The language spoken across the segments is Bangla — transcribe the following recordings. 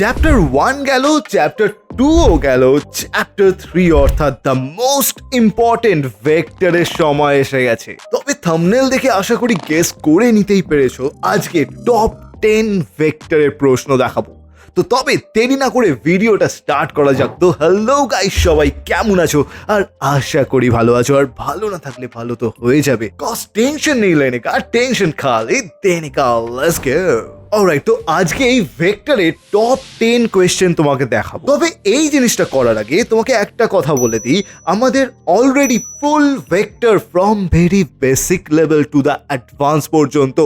চ্যাপ্টার ওয়ান গেল চ্যাপ্টার টুও গেল চ্যাপ্টার থ্রি অর্থাৎ দ্য মোস্ট ইম্পর্টেন্ট ভেক্টরের সময় এসে গেছে। তবে থামনেল দেখে আশা করি গেস করে নিতেই পেরেছ, আজকে টপ টেন ভেক্টরের প্রশ্ন দেখাবো। তো তবে দেরি না করে ভিডিওটা স্টার্ট করা যাক। তো হ্যালো গাইস সবাই কেমন আছো? আর আশা করি ভালো আছো। আর ভালো না থাকলে ভালো তো হয়ে যাবে। কস টেনশন নেই লেনে কা টেনশন খালি দেনে কা লেটস গো অলরাইট তো আজকে এই ভেক্টরের টপ টেন কোয়েশ্চেন তোমাকে দেখাবো। তবে এই জিনিসটা করার আগে তোমাকে একটা কথা বলে দিই, আমাদের already full vector from very basic level to the advance পর্যন্ত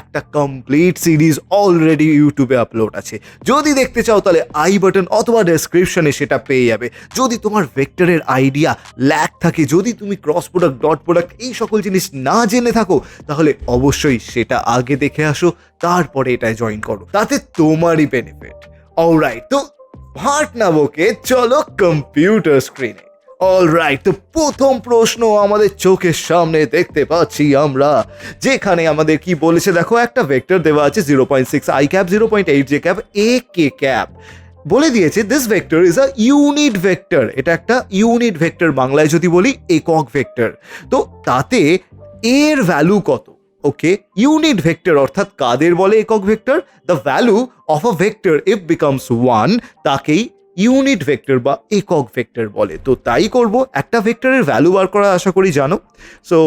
একটা কমপ্লিট সিরিজ অলরেডি ইউটিউবে আপলোড আছে। যদি দেখতে চাও তাহলে আই বাটন অথবা ডেসক্রিপশনে সেটা পেয়ে যাবে। যদি তোমার ভেক্টরের আইডিয়া ল্যাক থাকে, যদি তুমি ক্রস প্রোডাক্ট ডট প্রোডাক্ট এই সকল জিনিস না জেনে থাকো, তাহলে অবশ্যই সেটা আগে দেখে আসো। তারপরে এটায় জয়েন করো। তাতে তোমারই বেনিফিট অলরাইট তো ভাট না বকে চলো কম্পিউটার স্ক্রিনে অলরাইট তো প্রথম প্রশ্ন আমাদের চোখের সামনে দেখতে পাচ্ছি আমরা। যেখানে আমাদের কি বলেছে দেখো, একটা ভেক্টর দেওয়া আছে zero point six I cap zero point eight J cap A K cap বলে দিয়েছে this vector is a unit vector এটা একটা ইউনিট ভেক্টর বাংলায় যদি বলি, একক ভেক্টর তো তাতে এর ভ্যালু কত? ওকে ইউনিট ভেক্টর অর্থাৎ কাদের বলে একক vector the value of a vector if becomes one তাকেই ইউনিট ভেক্টর বা একক ভেক্টর বলে। তো তাই করব। একটা ভেক্টরের ভ্যালু বার করা আশা করি জানো। সো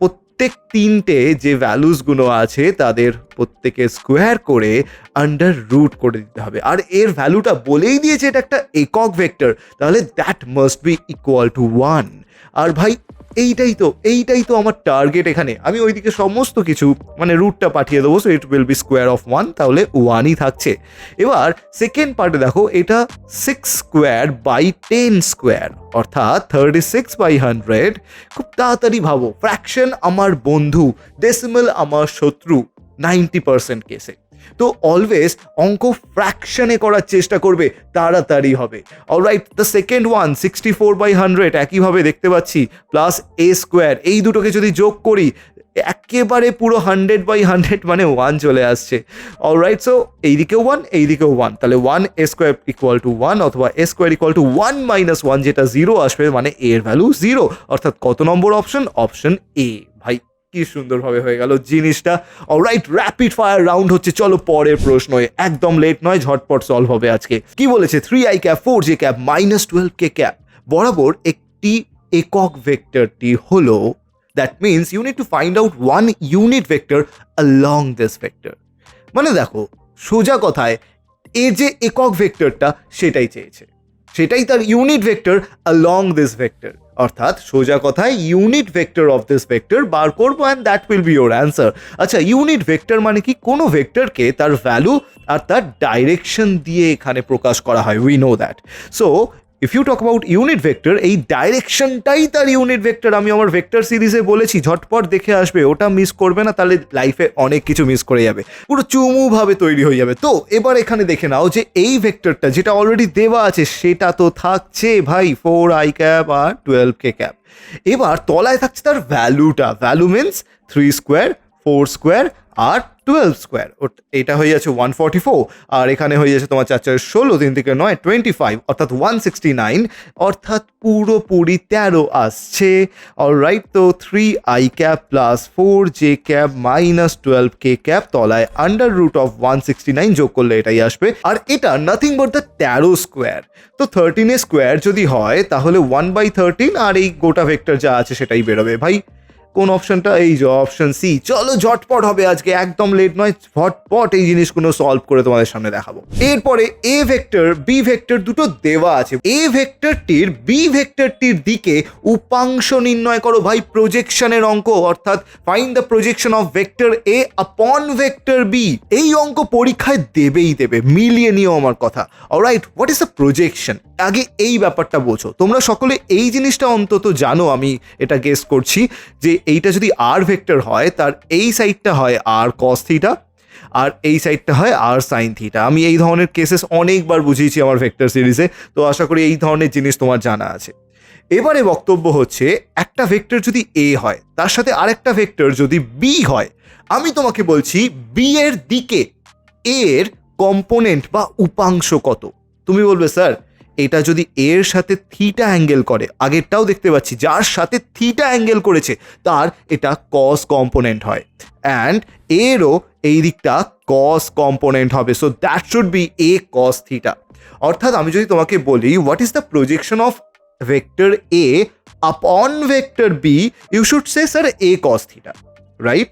প্রত্যেক তিনটে যে ভ্যালুসগুলো আছে, তাদের প্রত্যেকে স্কোয়ার করে আন্ডার রুট করে দিতে হবে। আর এর ভ্যালুটা বলেই দিয়েছে এটা একটা একক ভেক্টর তাহলে that must be equal to one আর ভাই এইটাই তো এইটাই তো আমার টার্গেট এখানে। আমি ওইদিকে সমস্ত কিছু মানে রুটটা পাঠিয়ে দেবো so it will be square of one তাহলে ওয়ানই থাকছে। এবার সেকেন্ড পার্টে দেখো, এটা six square by ten square অর্থাৎ থার্টি সিক্স বাই হান্ড্রেড খুব তাড়াতাড়ি ভাবো ফ্র্যাকশন আমার বন্ধু ডেসিমাল আমার শত্রু নাইনটি পার্সেন্ট কেসে তো অলওয়েজ অঙ্ক ফ্র্যাকশনে করার চেষ্টা করবে, তাড়াতাড়ি হবে। Alright the second one sixty four by hundred একইভাবে দেখতে পাচ্ছি প্লাস এ স্কোয়ার এই দুটোকে যদি যোগ করি, একেবারে পুরো হান্ড্রেড বাই হান্ড্রেড মানে ওয়ান চলে আসছে। অলরাইট সো এইদিকেও ওয়ান এইদিকেও ওয়ান তাহলে one A square equal to one অথবা A square equal to one minus one যেটা জিরো আসবে মানে এর ভ্যালু জিরো অর্থাৎ কত নম্বর অপশন অপশন এ ভাই। কি সুন্দরভাবে হয়ে গেল জিনিসটা। অলরাইট র্যাপিড ফায়ার রাউন্ড হচ্ছে, চলো পরের প্রশ্ন একদম লেট নয়, ঝটপট সলভ হবে আজকে। কি বলেছে? Three I cap four J cap minus twelve K cap বরাবর একটি একক ভেক্টরটি হলো that means you need to find out one unit vector along this vector মানে দেখো, সোজা কথায়, এ যে একক ভেক্টরটা সেটাই চেয়েছে। সেটাই তার unit vector along this vector অর্থাৎ সোজা কথায় unit vector of this vector বার করব and that will be your answer আচ্ছা ইউনিট ভেক্টর মানে কি? কোনো ভেক্টরকে তার ভ্যালু আর তার ডাইরেকশন দিয়ে এখানে প্রকাশ করা হয় we know that so if you talk about unit vector এই ডাইরেকশনটাই তার ইউনিট ভেক্টর আমি আমার ভেক্টর সিরিজে বলেছি, ঝটপট দেখে আসবে, ওটা মিস করবে না, তাহলে লাইফে অনেক কিছু মিস করে যাবে। পুরো চুমুভাবে তৈরি হয়ে যাবে। তো, এবার এখানে দেখে নাও যে এই ভেক্টরটা যেটা অলরেডি দেওয়া আছে, সেটা তো থাকছে ভাই ফোর আই ক্যাপ আর টুয়েলভ কে ক্যাপ এবার তলায় থাকছে তার ভ্যালুটা value means three square four square আর টুয়েলভ স্কোয়ার এটা হয়ে যাচ্ছে ওয়ান ফর্টি ফোর আর এখানে হয়ে যাচ্ছে তোমার চার চার ষোলো, তিন থেকে নয় টোয়েন্টি ফাইভ অর্থাৎ ওয়ান সিক্সটি নাইন অর্থাৎ পুরোপুরি তেরো আসছে। অলরাইট তো three I cap plus four J cap minus twelve K cap তলায় under root of one sixty nine যোগ করলে এটাই আসবে। আর এটা নাথিং বট দ্য তেরো স্কোয়ার তো থার্টিনে স্কোয়ার যদি হয়, তাহলে ওয়ান বাই থার্টিন আর এই গোটা ভেক্টর যা আছে সেটাই বেরোবে। ভাই কোন অপশনটা এই যে অপশন সি চলো ঝটপট হবে আজকে, একদম লেট নয়, ঝটপট এই জিনিসগুলো সলভ করে তোমাদের সামনে দেখাবো। এরপরে এ ভেক্টর বি ভেক্টর দুটো দেওয়া আছে। এ ভেক্টরটির বি ভেক্টরটির দিকে উপাংশ নির্ণয় করো ভাই প্রজেকশনের অঙ্ক, অর্থাৎ find the projection of vector A upon vector B এই অঙ্ক পরীক্ষায় দেবেই দেবে, মিলিয়ে নিও আমার কথা। Alright what is the projection আগে এই ব্যাপারটা বোঝো। তোমরা সকলে এই জিনিসটা অন্তত জানো, আমি এটা গেস করছি, যে এইটা যদি আর ভেক্টর হয়, তার এই সাইডটা হয় আর কস থিটা আর এই সাইডটা হয় আর সাইন থিটা আমি এই ধরনের কেসেস অনেকবার বুঝিয়েছি আমার ভেক্টর সিরিজে তো আশা করি এই ধরনের জিনিস তোমার জানা আছে। এবারে বক্তব্য হচ্ছে, একটা ভেক্টর যদি এ হয়, তার সাথে আরেকটা ভেক্টর যদি বি হয়, আমি তোমাকে বলছি বি এর দিকে এর কম্পোনেন্ট বা উপাংশ কত। তুমি বলবে, স্যার এটা যদি এর সাথে থিটা অ্যাঙ্গেল করে, আগেরটাও দেখতে পাচ্ছি, যার সাথে থিটা অ্যাঙ্গেল করেছে, তার এটা কস কম্পোনেন্ট হয়। অ্যান্ড এরও এই দিকটা কস কম্পোনেন্ট হবে so that should be A cos theta অর্থাৎ আমি যদি তোমাকে বলি what is the projection of vector A upon vector B you should say sir A cos theta right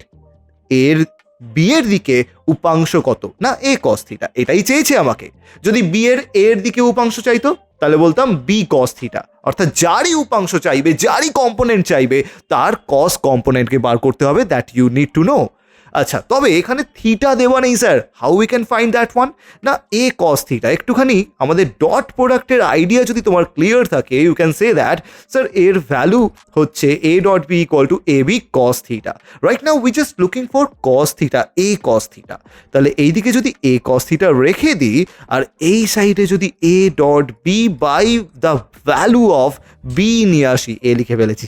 এর বি এর দিকে উপাংশ কত? না, এ কস থিটা এটাই চেয়েছে আমাকে। যদি বিয়ের এর এর দিকে উপাংশ চাইতো, তাহলে বলতাম বি কস থিটা অর্থাৎ যারই উপাংশ চাইবে, যারই কম্পোনেন্ট চাইবে, তার কস কম্পোনেন্টকে বার করতে হবে that you need to know আচ্ছা তবে এখানে থিটা দেওয়া নেই sir how we can find that one না এ কস থিটা একটুখানি আমাদের ডট প্রোডাক্টের আইডিয়া যদি তোমার ক্লিয়ার থাকে you can say that sir এর ভ্যালু হচ্ছে A dot B equal to A B cos theta right now we just looking for cos theta A cos theta তাহলে এইদিকে যদি এ কস থিটা রেখে দিই, আর এই সাইডে যদি A dot B by the value of B নিয়ে আসি এ লিখে ফেলেছি।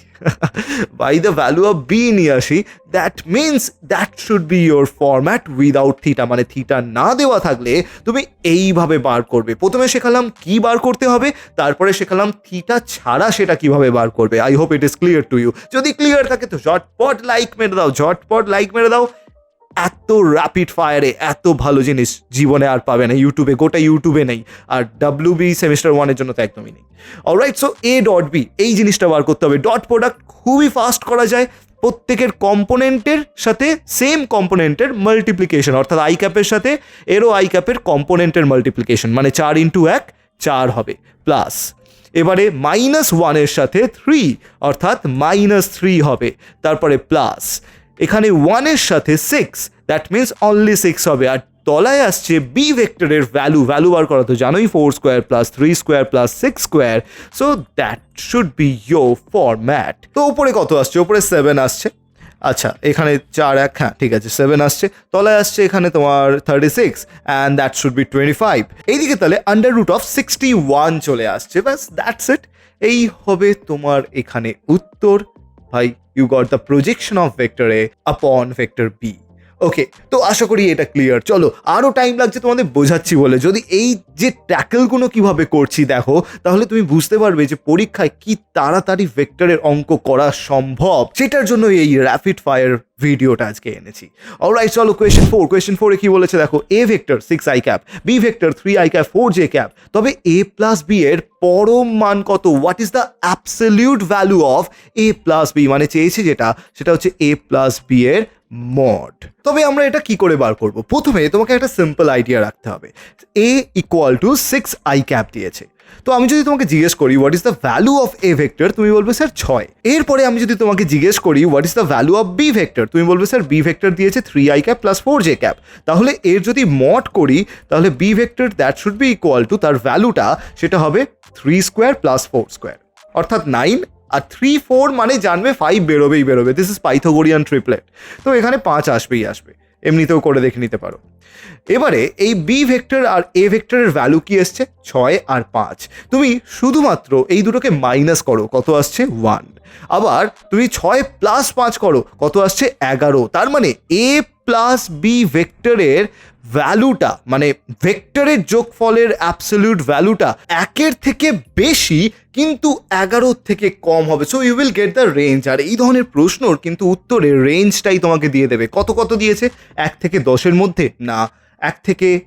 By the value of B নিয়ে আসি that means that should be your format without theta মানে থিটা না দেওয়া থাকলে তুমি এইভাবে বার করবে। প্রথমে শেখালাম কি বার করতে হবে, তারপরে শেখালাম থিটা ছাড়া সেটা কীভাবে বার করবে। I hope it is clear to you যদি ক্লিয়ার থাকে তো ঝটপট লাইক মেরে দাও, ঝটপট লাইক মেরে দাও। এত র্যাপিড ফায়ারে এত ভালো জিনিস জীবনে আর পাবে না ইউটিউবে গোটা ইউটিউবে নেই, আর ডাব্লিউ বি সেমিস্টার ওয়ানের জন্য তো একদমই নেই। Alright so A dot B এই জিনিসটা বার করতে হবে। ডট প্রোডাক্ট খুবই ফাস্ট করা যায়, প্রত্যেকের কম্পোনেন্টের সাথে সেম কম্পোনেন্টের মাল্টিপ্লিকেশন অর্থাৎ আই ক্যাপের সাথে, এরও আই ক্যাপের কম্পোনেন্টের মাল্টিপ্লিকেশন মানে চার ইন্টু এক, চার হবে প্লাস এবারে মাইনাস ওয়ানের সাথে থ্রি অর্থাৎ মাইনাস থ্রি হবে, তারপরে প্লাস এখানে ওয়ানের সাথে six that means only six হবে। আর তলায় আসছে বি ভেক্টরের ভ্যালু ভ্যালু বার করা তো জানোই four square plus three square plus six square so that should be your format তো উপরে কত আসছে? উপরে সেভেন আসছে। আচ্ছা এখানে চার, এক হ্যাঁ ঠিক আছে সেভেন আসছে। তলায় আসছে এখানে তোমার thirty six and that should be twenty five এইদিকে তাহলে under root of sixty one চলে আসছে। ব্যাস দ্যাটস ইট এই হবে তোমার এখানে উত্তর। ভাই you got the projection of vector A upon vector B. ওকে তো আশা করি এটা ক্লিয়ার চলো আরও টাইম লাগছে তোমাদের বোঝাচ্ছি বলে। যদি এই যে ট্যাকেলগুলো কীভাবে করছি দেখো, তাহলে তুমি বুঝতে পারবে যে পরীক্ষায় কি তাড়াতাড়ি ভেক্টরের অঙ্ক করা সম্ভব। সেটার জন্য এই র্যাপিড ফায়ার ভিডিওটা আজকে এনেছি। অলরাইট চলো কোয়েশ্চেন ফোর কোয়েশ্চেন ফোরে কি বলেছে দেখো? A vector six I cap B vector three I cap four J cap তবে এ প্লাস বি এর পরম মান কত? What is the absolute value of A plus B মানে চেয়েছে যেটা, সেটা হচ্ছে এ প্লাস বি এর মড। তবে আমরা এটা কি করে বার করব? প্রথমে তোমাকে একটা সিম্পল আইডিয়া রাখতে হবে। A equal to six I cap দিয়েছে। তো আমি যদি তোমাকে জিজ্ঞেস করি what is the value of A vector তুমি বলবে স্যার ছয়। এরপরে আমি যদি তোমাকে জিজ্ঞেস করি what is the value of B vector তুমি বলবে স্যার বি ভেক্টর দিয়েছে three I cap plus four J cap তাহলে এর যদি মড করি, তাহলে B vector that should be equal to তার ভ্যালুটা সেটা হবে three square plus four square অর্থাৎ নাইন আর থ্রি ফোর মানে জানবে ফাইভ বেরোবেই বেরোবে। দিস ইজ পাইথোগোরিয়ান ট্রিপলেট তো এখানে পাঁচ আসবেই আসবে। এমনিতেও করে দেখে নিতে পারো। এবারে এই বি ভেক্টর আর এ ভেক্টরের ভ্যালু কি এসছে? ছয় আর পাঁচ। তুমি শুধুমাত্র এই দুটোকে মাইনাস করো। কত আসছে? ওয়ান আবার তুমি ছয় প্লাস পাঁচ করো। কত আসছে? এগারো। তার মানে এ প্লাস বি ভেক্টরের ভ্যালুটা মানে ভেক্টরের যোগফলের অ্যাবসলিউট ভ্যালুটা একের থেকে বেশি কিন্তু এগারোর থেকে কম হবে। So you will get the range আর এই ধরনের প্রশ্নর কিন্তু উত্তরে রেঞ্জটাই তোমাকে দিয়ে দেবে। কত কত দিয়েছে? এক থেকে দশের মধ্যে? না। এক থেকে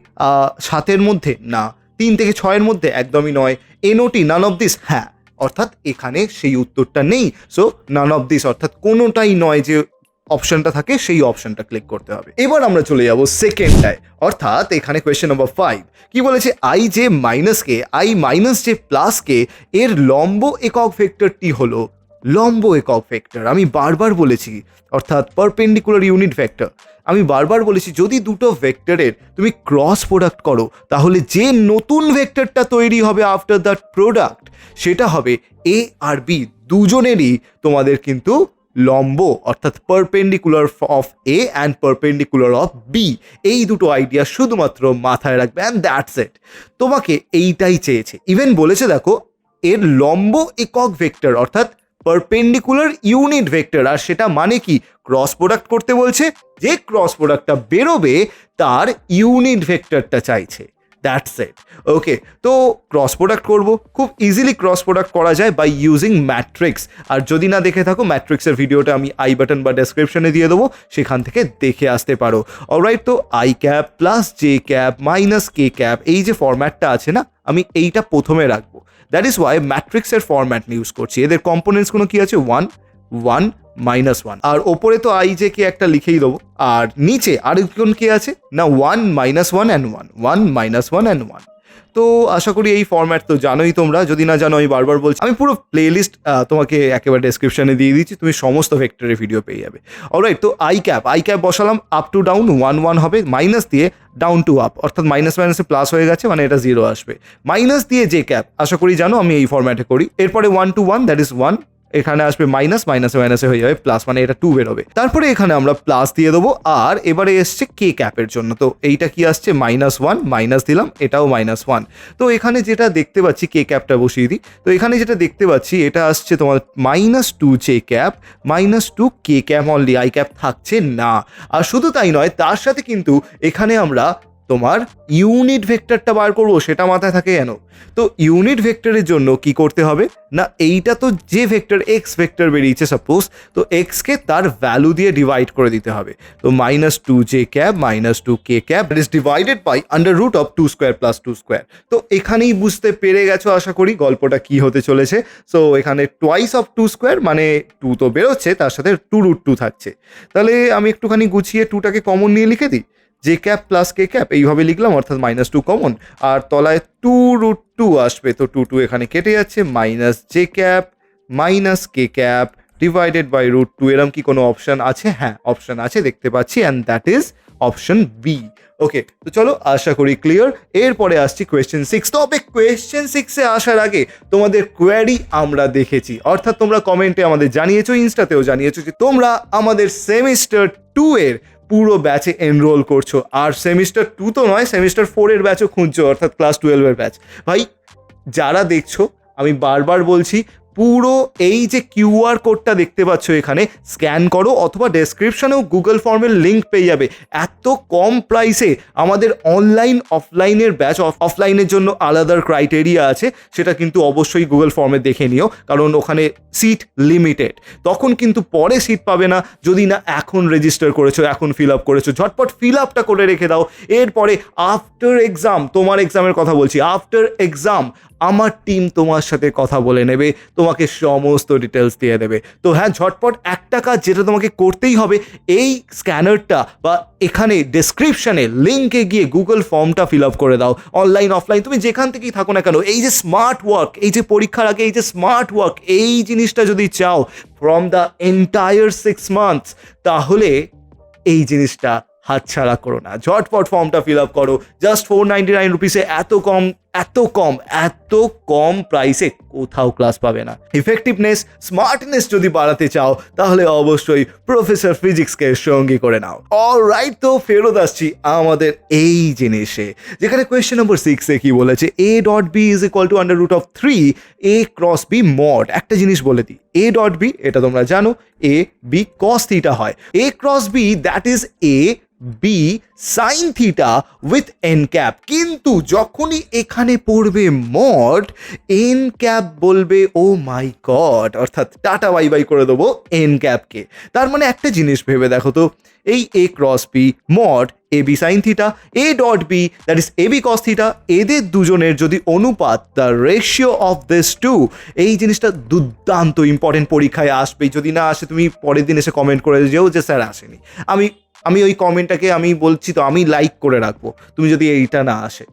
সাতের মধ্যে? না। তিন থেকে ছয়ের মধ্যে? একদমই নয়। এনওটি নান অফ দিস হ্যাঁ। অর্থাৎ এখানে সেই উত্তরটা নেই। সো নান অফ দিস অর্থাৎ কোনোটাই নয় যে অপশনটা থাকে, সেই অপশনটা ক্লিক করতে হবে। এবার আমরা চলে যাব সেকেন্ডটায় অর্থাৎ এখানে কোয়েশ্চেন নম্বর ফাইভ কি বলেছে? আই যে মাইনাসকে আই মাইনাস যে প্লাসকে এর লম্ব একক ভেক্টরটি হলো লম্ব একক ভেক্টর আমি বারবার বলেছি, অর্থাৎ পারপেন্ডিকুলার ইউনিট ভেক্টর আমি বারবার বলেছি, যদি দুটো ভেক্টরের তুমি ক্রস প্রোডাক্ট করো, তাহলে যে নতুন ভেক্টরটা তৈরি হবে আফটার দ্যাট প্রোডাক্ট সেটা হবে এ আর বি দুজনেরই তোমাদের কিন্তু লম্ব, অর্থাৎ perpendicular of A and perpendicular of B এই দুটো আইডিয়া শুধুমাত্র মাথায় রাখবে অ্যান্ড দ্যাটস ইট তোমাকে এইটাই চেয়েছে। ইভেন বলেছে, দেখো, এর লম্ব একক ভেক্টর অর্থাৎ পারপেন্ডিকুলার ইউনিট ভেক্টর আর সেটা মানে কি? ক্রস প্রোডাক্ট করতে বলছে। যে ক্রস প্রোডাক্টটা বেরোবে, তার ইউনিট ভেক্টরটা চাইছে। দ্যাটস ইট ওকে তো ক্রস প্রোডাক্ট করব। খুব ইজিলি ক্রস প্রোডাক্ট করা যায় বাই ইউজিং ম্যাট্রিক্স আর যদি না দেখে থাকো ম্যাট্রিক্সের ভিডিওটা আমি আই বাটন বা ডেসক্রিপশনে দিয়ে দেবো, সেখান থেকে দেখে আসতে পারো। অলরাইট তো I cap plus J cap minus K cap এই যে ফরম্যাটটা আছে না, আমি এইটা প্রথমে রাখব। দ্যাট ইজ ওয়াই ম্যাট্রিক্সের ফরম্যাট ইউজ করছি। এদের কম্পোনেন্টসগুলো কী আছে? ওয়ান ওয়ান মাইনাস ওয়ান আর ওপরে তো আই জে কে একটা লিখেই দেবো। আর নিচে আরেকজন কি আছে? না one minus one and one one minus one and one তো আশা করি এই ফর্ম্যাট তো জানোই তোমরা। যদি না জানো, আমি বারবার বলছি, আমি পুরো প্লেলিস্ট তোমাকে একেবারে ডেসক্রিপশনে দিয়ে দিচ্ছি। তুমি সমস্ত ভেক্টরের ভিডিও পেয়ে যাবে। অলরাইট তো আই ক্যাপ আই ক্যাপ বসালাম up to down one one হবে। মাইনাস দিয়ে ডাউন টু আপ অর্থাৎ মাইনাস মাইনাসে প্লাস হয়ে গেছে মানে এটা জিরো আসবে। মাইনাস দিয়ে যে ক্যাপ আশা করি জানো, আমি এই ফর্ম্যাটে করি। এরপরে one two one that is one এখানে আসবে মাইনাস মাইনাসে মাইনাসে হয়ে যাবে প্লাস মানে এটা টু বেরোবে। তারপরে এখানে আমরা প্লাস দিয়ে দেবো, আর এবারে এসছে কে ক্যাপের জন্য। তো এইটা কি আসছে? মাইনাস ওয়ান মাইনাস দিলাম, এটাও মাইনাস ওয়ান তো এখানে যেটা দেখতে পাচ্ছি কে ক্যাপটা বসিয়ে দিই। তো এখানে যেটা দেখতে পাচ্ছি, এটা আসছে তোমার minus two J cap minus two K cap only I cap থাকছে না। আর শুধু তাই নয়, তার সাথে কিন্তু এখানে আমরা তোমার ইউনিট ভেক্টরটা বার করব, সেটা মাথায় থাকে কেন? তো ইউনিট ভেক্টরের জন্য কি করতে হবে? না, এইটা তো যে ভেক্টর এক্স ভেক্টর বেরিয়েছে সাপোজ তো এক্সকে তার ভ্যালু দিয়ে ডিভাইড করে দিতে হবে। তো minus two J cap minus two K cap is divided by under root of two square plus two square তো এখানেই বুঝতে পেরে গেছো, আশা করি গল্পটা কি হতে চলেছে। সো এখানে টোয়াইস অফ টু স্কোয়ার মানে টু তো বেরোচ্ছে, তার সাথে টু রুট টু থাকছে। তাহলে আমি একটুখানি গুছিয়ে টুটাকে কমন নিয়ে লিখে দিই? J cap plus K cap, এইভাবে লিখলাম, অর্থাৎ মাইনাস টু কমন আর তলায় টু রুট টু আসবে, তো টু টু এখানে কেটে যাচ্ছে minus J cap minus K cap divided by root two এরম কি কোনো অপশন আছে? হ্যাঁ অপশন আছে, দেখতে পাচ্ছি and that is option B okay তো চলো, আশা করি ক্লিয়ার এরপরে আসছি কোয়েশ্চেন সিক্স তবে কোয়েশ্চেন সিক্সে আসার আগে তোমাদের কোয়ারি আমরা দেখেছি। অর্থাৎ তোমরা কমেন্টে আমাদের জানিয়েছো ইনস্টাতেও জানিয়েছো যে তোমরা আমাদের সেমিস্টার টু এর পুরো ব্যাচে এনরোল করছ। আর সেমিস্টার টু তো নয় সেমিস্টার ফোরের ব্যাচও খুঁজছো, অর্থাৎ ক্লাস টুয়েলভের ব্যাচ ভাই, যারা দেখছ, আমি বারবার বলছি পুরো এই যে কিউআর কোডটা দেখতে পাচ্ছ এখানে, স্ক্যান করো অথবা ডেসক্রিপশনেও গুগল ফর্মের লিঙ্ক পেয়ে যাবে। এত কম প্রাইসে আমাদের অনলাইন অফলাইনের ব্যাচ অফলাইনের জন্য আলাদার ক্রাইটেরিয়া আছে, সেটা কিন্তু অবশ্যই গুগল ফর্মে দেখে নিও, কারণ ওখানে সিট লিমিটেড তখন কিন্তু পরে সিট পাবে না, যদি না এখন রেজিস্টার করেছ, এখন ফিল আপ করেছ। ঝটপট ফিল আপটা করে রেখে দাও। এরপরে আফটার এক্সাম তোমার এক্সামের কথা বলছি আফটার এক্সাম আমার টিম তোমার সাথে কথা বলে নেবে, তোমাকে সমস্ত ডিটেলস দিয়ে দেবে। তো হ্যাঁ ঝটপট একটা কাজ যেটা তোমাকে করতেই হবে, এই স্ক্যানারটা বা এখানে ডেসক্রিপশনে লিঙ্কে গিয়ে গুগল ফর্মটা ফিল আপ করে দাও অনলাইন অফলাইন তুমি যেখান থেকেই থাকো না কেন, এই যে স্মার্ট ওয়ার্ক এই যে পরীক্ষার আগে এই যে স্মার্ট ওয়ার্ক এই জিনিসটা যদি চাও from the entire six months তাহলে এই জিনিসটা হাতছাড়া করো না। ঝটপট ফর্মটা ফিল আপ করো জাস্ট ফোর নাইনটি নাইন রুপিসে এত কম এত কম এত কম প্রাইসে কোথাও ক্লাস পাবে না। ইফেক্টিভনেস স্মার্টনেস যদি বাড়াতে চাও, তাহলে অবশ্যই প্রফেসর ফিজিক্সকে সঙ্গী করে নাও। অল রাইট তো, ফেরত আসছি আমাদের এই জিনিসে, যেখানে কোয়েশ্চেন নম্বর সিক্সে কি বলেছে? A dot B is equal to under root of three A cross B mod একটা জিনিস বলে দিই এ ডট বি এটা তোমরা জানো এ বি কস থিটা হয়। A cross B that is A B sine theta with N cap কিন্তু যখনই এখানে পড়বে মড এন ক্যাপ বলবে ও মাই গড অর্থাৎ টাটা বাই বাই করে দেবো এন ক্যাপকে তার মানে একটা জিনিস ভেবে দেখো তো, এই A cross B mod A B sine theta A dot B that is A B cos theta এদের দুজনের যদি অনুপাত the ratio of this to এই জিনিসটা দুর্দান্ত ইম্পর্টেন্ট পরীক্ষায় আসবে যদি না আসে, তুমি পরের দিন এসে কমেন্ট করে যেও যে স্যার আসেনি। আমি আমি ওই কমেন্টটাকে আমি বলছি তো, আমি লাইক করে রাখব। তুমি যদি এইটা না আসে।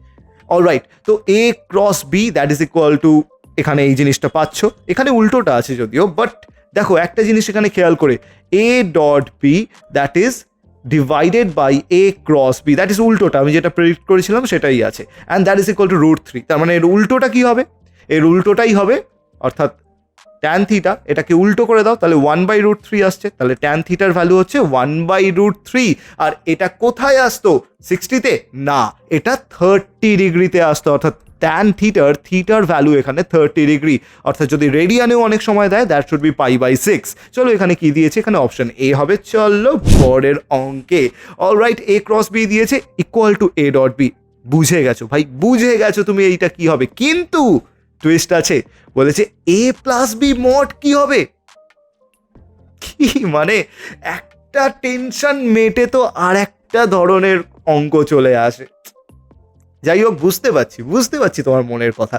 অলরাইট তো A cross B that is equal to এখানে এই জিনিসটা পাচ্ছ। এখানে উল্টোটা আছে যদিও বাট দেখো একটা জিনিস এখানে খেয়াল করে। A dot B that is divided by A cross B that is উল্টোটা। আমি যেটা প্রেডিক্ট করেছিলাম সেটাই আছে। And that is equal to root three তার মানে এর উল্টোটা কী হবে? এর উল্টোটাই হবে, অর্থাৎ ট্যান থিটা এটাকে উল্টো করে দাও, তাহলে ওয়ান বাই রুট থ্রি আসছে, তাহলে ট্যান থিটার ভ্যালু হচ্ছে ওয়ান বাই রুট থ্রি আর এটা কোথায় আসতো? সিক্সটিতে না, এটা থার্টি ডিগ্রিতে আসতো, অর্থাৎ ট্যান থিটার থিটার ভ্যালু এখানে থার্টি ডিগ্রি, অর্থাৎ যদি রেডিয়ানেও অনেক সময় দেয় that should be pi by six চলো এখানে কি দিয়েছে? এখানে অপশন এ হবে, চলো পরের অঙ্কে। অলরাইট এ ক্রস বি দিয়েছে equal to A dot B বুঝে গেছো ভাই, বুঝে গেছো তুমি এইটা কি হবে। কিন্তু টুইস্ট আছে। বলেছে এ প্লাস বি মড কি হবে? কি মানে একটা টেনশন মেটে তো আর একটা ধরনের অঙ্ক চলে আসে। যাই হোক, বুঝতে পারছি বুঝতে পারছি তোমার মনের কথা।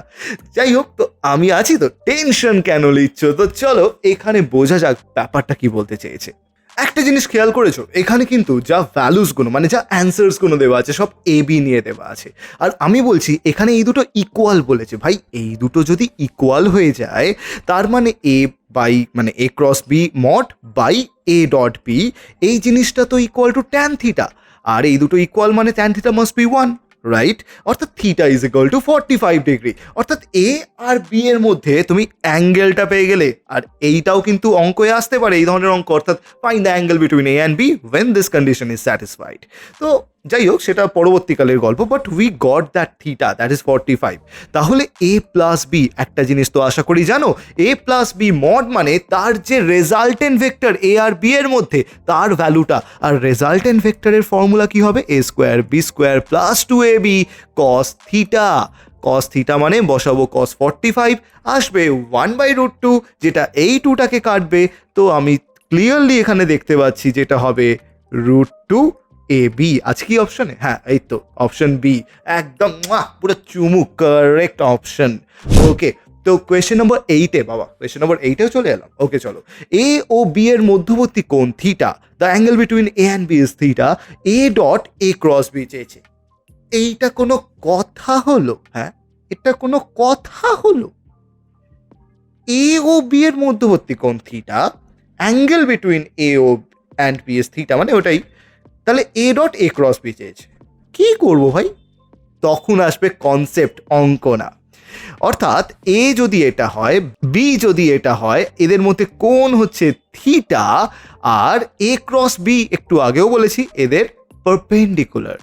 যাই হোক, তো আমি আছি, তো টেনশন কেন লিচ্ছ তো চলো, এখানে বোঝা যাক ব্যাপারটা কি বলতে চেয়েছে। একটা জিনিস খেয়াল করেছ? এখানে কিন্তু যা ভ্যালুসগুলো মানে যা অ্যান্সার্সগুলো দেওয়া আছে, সব এ বি নিয়ে দেওয়া আছে। আর আমি বলছি, এখানে এই দুটো ইকুয়াল বলেছে। ভাই, এই দুটো যদি ইকুয়াল হয়ে যায়, তার মানে এ বাই মানে A cross B mod by A dot B এই জিনিসটা তো ইকুয়াল টু ট্যান থিটা আর এই দুটো ইকুয়াল মানে tan theta must be one right অর্থাৎ theta is equal to forty five degree অর্থাৎ এ আর বি এর মধ্যে তুমি অ্যাঙ্গেলটা পেয়ে গেলে, আর এইটাও কিন্তু অঙ্কয়ে আসতে পারে, এই ধরনের অঙ্ক, অর্থাৎ find the angle between A and B when this condition is satisfied তো যাই হোক সেটা পরবর্তীকালের গল্প but we got that theta that is forty five তাহলে এ প্লাস বি একটা জিনিস তো আশা করি জানো এ প্লাস বি মড মানে তার যে রেজাল্টেন্ট ভেক্টর এ আর বি এর মধ্যে, তার ভ্যালুটা আর রেজাল্টেন্ট ভেক্টরের ফর্মুলা কি হবে? A square B square plus two A B cos theta cos theta মানে বসাবো কস ফর্টি ফাইভ আসবে ওয়ান বাই রুট টু যেটা এই টুটাকে কাটবে। তো আমি ক্লিয়ারলি এখানে দেখতে পাচ্ছি যেটা হবে রুট টু এ বি আছে কি অপশনে হ্যাঁ এই তো অপশন বি একদম পুরো চুমু কারেক্ট অপশন ওকে তো কোয়েশ্চেন নম্বর এইটে বাবা কোয়েশ্চেন নম্বর এইটেও চলে এলাম। ওকে চলো। এ ও বি এর মধ্যবর্তী কোণ theta the angle between A and B is theta A dot A cross B চেয়েছে এইটা কোনো কথা হলো? হ্যাঁ এটা কোনো কথা হলো? এ ও বি এর মধ্যবর্তী কোণ থিটা অ্যাঙ্গেল বিটুইন এ ও অ্যান্ড বি এস থিটা মানে ওটাই। তাহলে A dot A cross B চেয়েছে কি করব ভাই? তখন আসবে কনসেপ্ট অঙ্ক না অর্থাৎ এ যদি এটা হয় বি যদি এটা হয়, এদের মধ্যে কোন হচ্ছে থিটা আর এ ক্রস বি একটু আগেও বলেছি, এদের পারপেন্ডিকুলার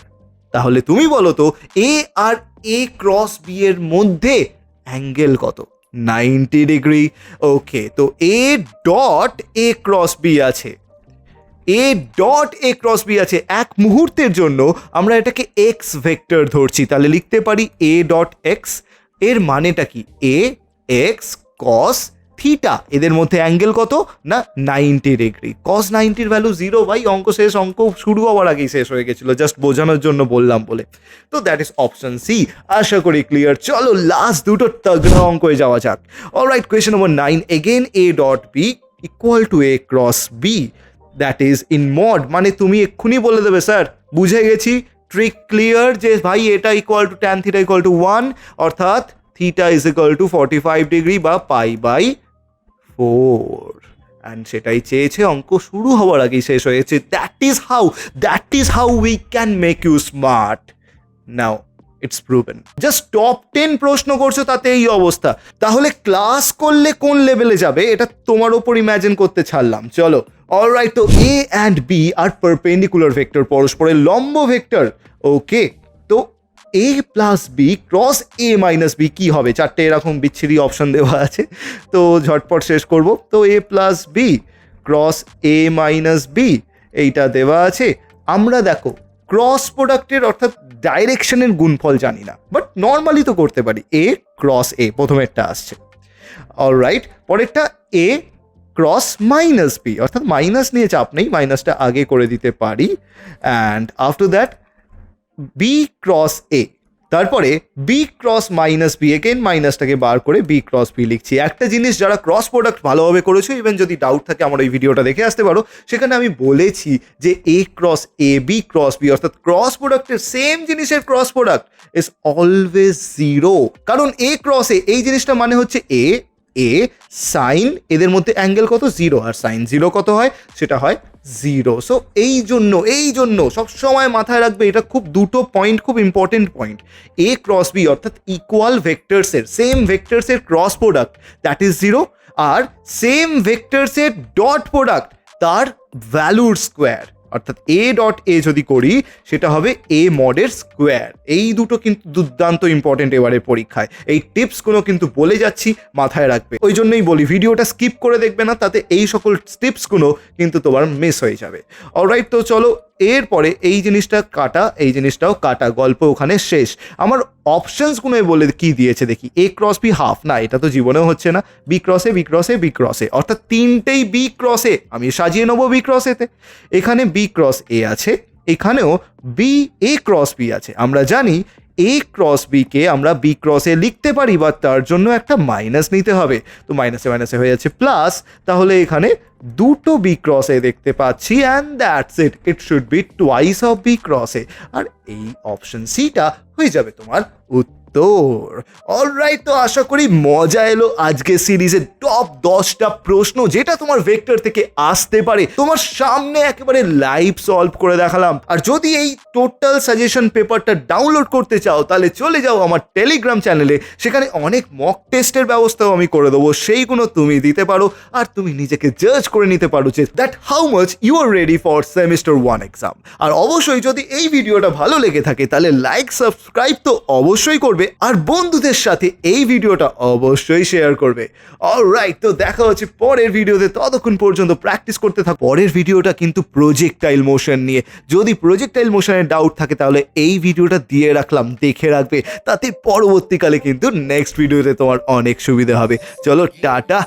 তাহলে তুমি বলো তো এ আর এ ক্রস বি এর মধ্যে অ্যাঙ্গেল কত? নাইনটি ডিগ্রি ওকে তো A dot A cross B আছে। A dot A cross B আছে। এক মুহূর্তের জন্য আমরা এটাকে এক্স ভেক্টর ধরছি। তাহলে লিখতে পারি এ ডট এক্সের মানেটা কি? এ এক্স কস থিটা এদের মধ্যে অ্যাঙ্গেল কত? না নাইনটি ডিগ্রি কস নাইনটির ভ্যালু জিরো ভাই, অঙ্ক শেষ। অঙ্ক শুরু হওয়ার আগেই শেষ হয়ে গেছিল। জাস্ট বোঝানোর জন্য বললাম বলে। তো দ্যাট ইজ অপশন সি আশা করি ক্লিয়ার চলো লাস্ট দুটো তগড়া অঙ্কয়ে যাওয়া যাক। All right question number nine again A dot B equal to A cross B that is in mod মানে তুমি এক্ষুনি বলে দেবে স্যার বুঝে গেছি ট্রিক ক্লিয়ার যে ভাই এটা equal to tan theta equal to one অর্থাৎ theta is equal to forty five degree বা পাই বাই ফোর অ্যান্ড সেটাই চেয়েছে অঙ্ক শুরু হওয়ার আগেই শেষ হয়েছে। That is how that is how we can make you smart now it's proven just top ten প্রশ্ন করছ, তাতে এই অবস্থা। তাহলে ক্লাস করলে কোন লেভেলে যাবে? এটা তোমার ওপর ইম্যাজিন করতে ছাড়লাম। চলো অলরাইট তো এ অ্যান্ড বি আর পারপেন্ডিকুলার ভেক্টর পরস্পরের লম্ব ভেক্টর ওকে তো A plus B cross A minus B কী হবে? চারটে এরকম বিচ্ছিরি অপশন দেওয়া আছে। তো ঝটপট শেষ করব। তো A plus B cross A minus B এইটা দেওয়া আছে। আমরা দেখো ক্রস প্রোডাক্টের অর্থাৎ ডাইরেকশনের গুণফল জানি না বাট নর্মালি তো করতে পারি। এ ক্রস এ প্রথমেরটা আসছে। অলরাইট পরেরটা এ ক্রস মাইনাস বি অর্থাৎ মাইনাস নিয়ে চাপ নেই মাইনাসটা আগে করে দিতে পারি and after that B cross A তারপরে B cross minus B again মাইনাসটাকে বার করে বি ক্রস বি লিখছি। একটা জিনিস যারা ক্রস প্রোডাক্ট ভালোভাবে করেছ ইভেন যদি ডাউট থাকে, আমার এই ভিডিওটা দেখে আসতে পারো। সেখানে আমি বলেছি যে A cross A B cross B অর্থাৎ ক্রস প্রোডাক্টের সেম জিনিসের cross product is always zero কারণ এ ক্রস এ এই জিনিসটা মানে হচ্ছে এ এ সাইন এদের মধ্যে অ্যাঙ্গেল কত? জিরো আর সাইন জিরো কত হয়? সেটা হয় জিরো সো এই জন্য এই জন্য সবসময় মাথায় রাখবে, এটা খুব দুটো পয়েন্ট খুব important point A cross B অর্থাৎ ইকুয়াল ভেক্টরসের same ভেক্টরসের cross product that is zero R same ভেক্টরসের ডট প্রোডাক্ট তার ভ্যালুর স্কোয়ার অর্থাৎ এ ডট এ যদি করি, সেটা হবে এ মডের স্কোয়ার এই দুটো কিন্তু দুর্দান্ত ইম্পর্টেন্ট এবারের পরীক্ষায়। এই টিপসগুলো কিন্তু বলে যাচ্ছি, মাথায় রাখবে। ওই জন্যই বলি, ভিডিওটা স্কিপ করে দেখবে না, তাতে এই সকল টিপসগুলো কিন্তু তোমার মিস হয়ে যাবে। অলরাইট তো চলো, এরপরে এই জিনিসটা কাটা, এই জিনিসটাও কাটা। গল্প ওখানে শেষ। আমার অপশনসগুলো বলে কি দিয়েছে দেখি? এ ক্রস বি হাফ না, এটা তো জীবনেও হচ্ছে না। বি ক্রসে বি ক্রসে বি ক্রসে অর্থাৎ তিনটেই বি ক্রসে আমি সাজিয়ে নেব বি ক্রসেতে এখানে বি ক্রস এ আছে, এখানেও বি এ ক্রস বি আছে। আমরা জানি এ ক্রস বিকে আমরা বি ক্রসে লিখতে পারি বা তার জন্য একটা মাইনাস নিতে হবে। তো মাইনাসে মাইনাসে হয়ে যাচ্ছে প্লাস তাহলে এখানে দুটো বি ক্রসে দেখতে পাচ্ছি and that's it it should be twice of B ক্রসে আর এই অপশন সিটা হয়ে যাবে তোমার উত্তর। অলরাইট তো, আশা করি মজা এলো আজকে সিরিজের টপ দশটা প্রশ্ন যেটা তোমার ভেক্টর থেকে আসতে পারে। তোমার সামনে একেবারে লাইভ সলভ করে দেখালাম। আর যদি এই টোটাল সাজেশন পেপারটা ডাউনলোড করতে চাও, তাহলে চলে যাও আমার টেলিগ্রাম চ্যানেলে সেখানে অনেক মক টেস্টের ব্যবস্থাও আমি করে দেবো। সেইগুলো তুমি দিতে পারো আর তুমি নিজেকে জাজ করে নিতে পারো যে that how much you are ready for semester one exam আর অবশ্যই যদি এই ভিডিওটা ভালো লেগে থাকে, তাহলে লাইক সাবস্ক্রাইব তো অবশ্যই করবে আর বন্ধুদের সাথে এই ভিডিওটা অবশ্যই শেয়ার করবে। অলরাইট তো দেখা হচ্ছে পরের ভিডিওতে। ততক্ষণ পর্যন্ত প্র্যাকটিস করতে থাক। পরের ভিডিওটা কিন্তু প্রজেক্টাইল মোশন নিয়ে। যদি প্রজেক্টাইল মোশনের ডাউট থাকে, তাহলে এই ভিডিওটা দিয়ে রাখলাম, দেখে রাখবে। তাতে পরবর্তীকালে কিন্তু নেক্সট ভিডিওতে তোমার অনেক সুবিধা হবে। চলো, টাটা।